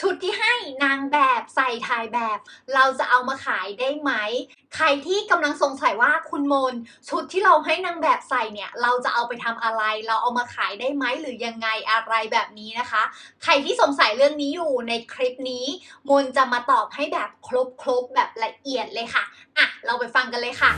ชุดที่ให้นางแบบใส่ถ่ายแบบ เราจะเอามาขายได้ไหม ใครที่กำลังสงสัยว่าคุณมน ชุดที่เราให้นางแบบใส่เนี่ย เราจะเอาไปทำอะไร เราเอามาขายได้ไหมหรือยังไงอะไรแบบนี้นะคะ ใครที่สงสัยเรื่องนี้อยู่ในคลิปนี้ มนจะมาตอบให้แบบครบๆแบบละเอียดเลยค่ะอะเราไปฟังกันเลยค่ะ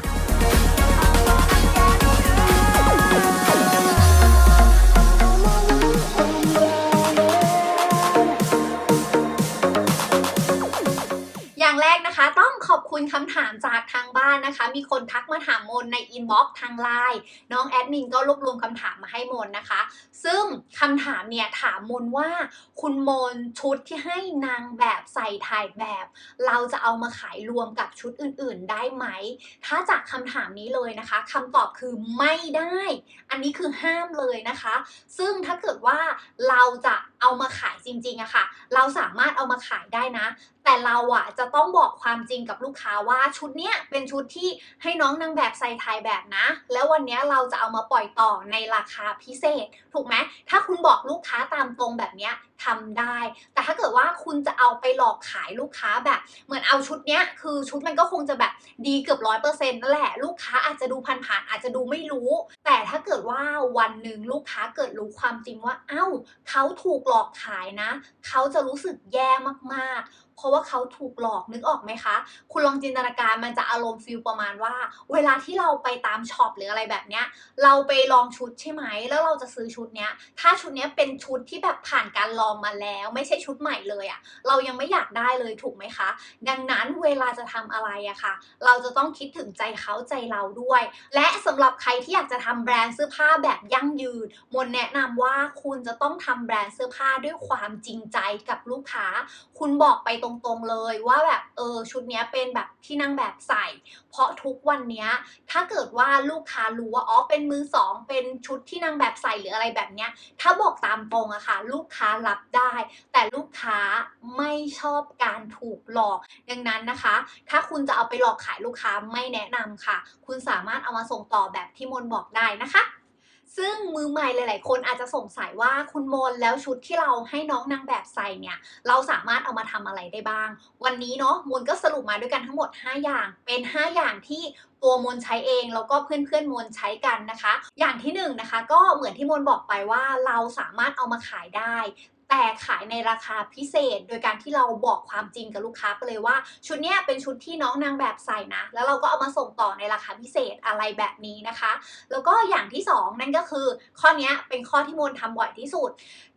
างบ้านนะคะ มีคนทักมาถามมนในอินบ็อกซ์ทางไลน์น้องแอดมินก็รวบรวมคำถามมาให้มนนะคะ ซึ่งคำถามเนี่ยถามมนว่าคุณมนชุดที่ให้นางแบบใส่ถ่ายแบบ เราจะเอามาขายรวมกับชุดอื่น ๆ ได้ไหม ถ้าจากคำถามนี้เลยนะคะคำตอบคือไม่ได้ อันนี้คือห้ามเลยนะคะ ซึ่งถ้าเกิดว่าเราจะเอามาขายจริงๆอะค่ะ เราสามารถเอามาขายได้นะ แต่เราอะจะต้องบอกความจริงกับลูกค้าว่าชุดเนี้ยเป็นชุดที่ให้น้องนางแบบใส่ถ่ายแบบนะ แล้ววันเนี้ยเราจะเอามาปล่อยต่อในราคาพิเศษ ถูกไหมถ้าคุณบอกลูกค้าตามตรงแบบเนี้ยทำได้ แต่ถ้าเกิดว่าคุณจะเอาไปหลอกขายลูกค้าแบบ เหมือนเอาชุดเนี้ยคือชุดมันก็คงจะแบบดีเกือบร้อยเปอร์เซ็นต์นั่นแหละ ลูกค้าอาจจะดูผ่านๆอาจจะดูไม่รู้ แต่ถ้าเกิดว่าวันหนึ่งลูกค้าเกิดรู้ความจริงว่า เอ้าเขาถูกหลอกขายนะ เขาจะรู้สึกแย่มากๆเพราะว่าเขาถูกหลอกนึกออกไหมคะ คุณลองจินตนาการมันจะอารมณ์ฟิลประมาณว่า เวลาที่เราไปตามช็อปหรืออะไรแบบเนี้ย เราไปลองชุดใช่ไหม แล้วเราจะซื้อชุดเนี้ย ถ้าชุดเนี้ยเป็นชุดที่แบบผ่านการลองมาแล้ว ไม่ใช่ชุดใหม่เลยอะ่ะ เรายังไม่อยากได้เลยถูกไหมคะ ดังนั้นเวลาจะทำอะไรอะค่ะ เราจะต้องคิดถึงใจเขาใจเราด้วย และสำหรับใครที่อยากจะทำแบรนด์เสื้อผ้าแบบยั่งยืนมนแนะนำว่าคุณจะต้องทำแบรนด์เสื้อผ้าด้วยความจริงใจกับลูกค้า คุณบอกไปตรงๆเลยว่าแบบเออชุดนี้เป็นแบบที่นางแบบใส่ เพราะทุกวันนี้ถ้าเกิดว่าลูกค้ารู้ว่าอ๋อเป็นมือสองเป็นชุดที่นางแบบใส่หรืออะไรแบบเนี้ย ถ้าบอกตามตรงอะค่ะ ลูกค้ารับได้ แต่ลูกค้าไม่ชอบการถูกหลอก ดังนั้นนะคะ ถ้าคุณจะเอาไปหลอกขายลูกค้าไม่แนะนำค่ะ คุณสามารถเอามาส่งต่อแบบที่มนบอกได้นะคะ ซึ่งมือใหม่หลาย ๆ คนอาจจะสงสัยว่าคุณมนแล้วชุดที่เราให้น้องนางแบบใส่เนี่ยเราสามารถเอามาทำอะไรได้บ้าง วันนี้เนาะมนก็สรุปมาด้วยกันทั้งหมด 5 อย่าง เป็น 5 อย่างที่ตัวมนใช้เองแล้วก็เพื่อนๆมนใช้กันนะคะ อย่างที่1นงนะคะก็เหมือนที่มนบอกไปว่าเราสามารถเอามาขายได้ แต่ขายในราคาพิเศษ โดยการที่เราบอกความจริงกับลูกค้าไปเลยว่า ชุดนี้เป็นชุดที่น้องนางแบบใส่นะ แล้วเราก็เอามาส่งต่อในราคาพิเศษอะไรแบบนี้นะคะ แล้วก็อย่างที่สองนั่นก็คือ ข้อนี้เป็นข้อที่มนทำบ่อยที่สุด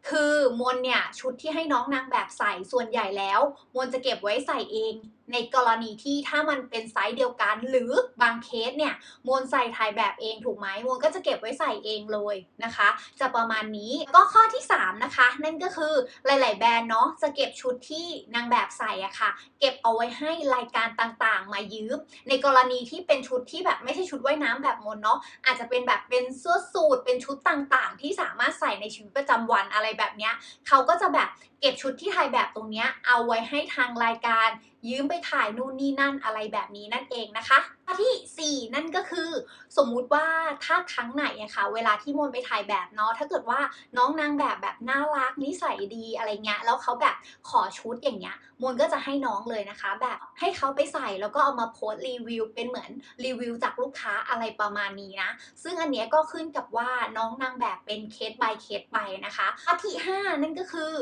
คือมนเนี่ยชุดที่ให้น้องนางแบบใส่ส่วนใหญ่แล้ว มนจะเก็บไว้ใส่เอง ในกรณีที่ถ้ามันเป็นไซส์เดียวกัน หรือบางเคสเนี่ยมวนใส่ถ่ายแบบเองถูกไหมมวนก็จะเก็บไว้ใส่เองเลยนะคะ จะประมาณนี้ก็ข้อที่ 3 นะคะ นั่นก็คือหลาย ๆ แบรนด์เนาะจะเก็บชุดที่นางแบบใส่อะค่ะ เก็บเอาไว้ให้รายการต่างๆ มายืม ในกรณีที่เป็นชุดที่แบบไม่ใช่ชุดว่ายน้ำแบบมนเนาะอาจจะเป็นแบบเป็นเสื้อสูทเป็นชุดต่างๆ ที่สามารถใส่ในชีวิตประจำวันอะไรแบบเนี้ยเขาก็จะแบบเก็บชุดที่ถ่ายแบบตรงเนี้ยเอาไว้ให้ทางรายการ ยืมไปถ่ายนู่นนี่นั่นอะไรแบบนี้นั่นเองนะคะ ที่ 4 นั่นก็คือ สมมุติว่าถ้าครั้งไหนอะค่ะ เวลาที่มนไปถ่ายแบบเนาะถ้าเกิดว่าน้องนางแบบแบบน่ารักนิสัยดีอะไรเงี้ยแล้วเขาแบบขอชุดอย่างเงี้ยมนก็จะให้น้องเลยนะคะ แบบให้เขาไปใส่แล้วก็เอามาโพสต์รีวิวเป็นเหมือนรีวิวจากลูกค้าอะไรประมาณนี้นะ ซึ่งอันเนี้ยก็ขึ้นกับว่าน้องนางแบบเป็นเคส by เคสไปนะคะข้อที่ 5 นั่นก็คือ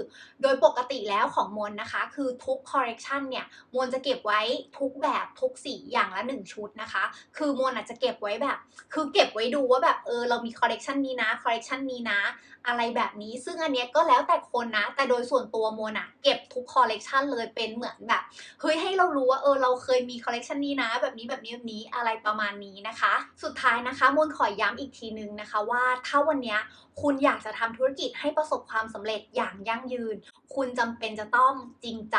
โดยปกติแล้วของมนนะคะ คือทุกคอ r เรคชันเนี่ยมนจะเก็บไว้ทุกแบบทุกสีอย่างละ 1 ชุดนะคะ คือมนอาจจะเก็บไว้แบบ คือเก็บไว้ดูว่าแบบเออเรามีคอ r เรคชันนี้นะคอ r เรคชันนี้นะ อะไรแบบนี้ ซึ่งอันเนี้ยก็แล้วแต่คนนะ แต่โดยส่วนตัวมนอะเก็บทุกคอลเลกชันเลยเป็นเหมือนแบบเฮ้ยให้เรารู้ว่าเออเราเคยมีคอลเลกชันนี้นะ แบบนี้แบบนี้แบบนี้อะไรประมาณนี้นะคะ สุดท้ายนะคะมนขอย้ำอีกทีนึงนะคะว่าถ้าวันเนี้ยคุณอยากจะทำธุรกิจให้ประสบความสำเร็จอย่างยั่งยืน คุณจำเป็นจะต้องจริงใจ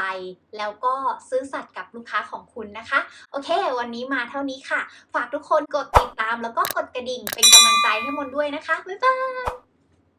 แล้วก็ซื่อสัตย์กับลูกค้าของคุณนะคะ โอเค วันนี้มาเท่านี้ค่ะ ฝากทุกคนกดติดตามแล้วก็กดกระดิ่งเป็นกำลังใจให้มนด้วยนะคะ บ๊ายบาย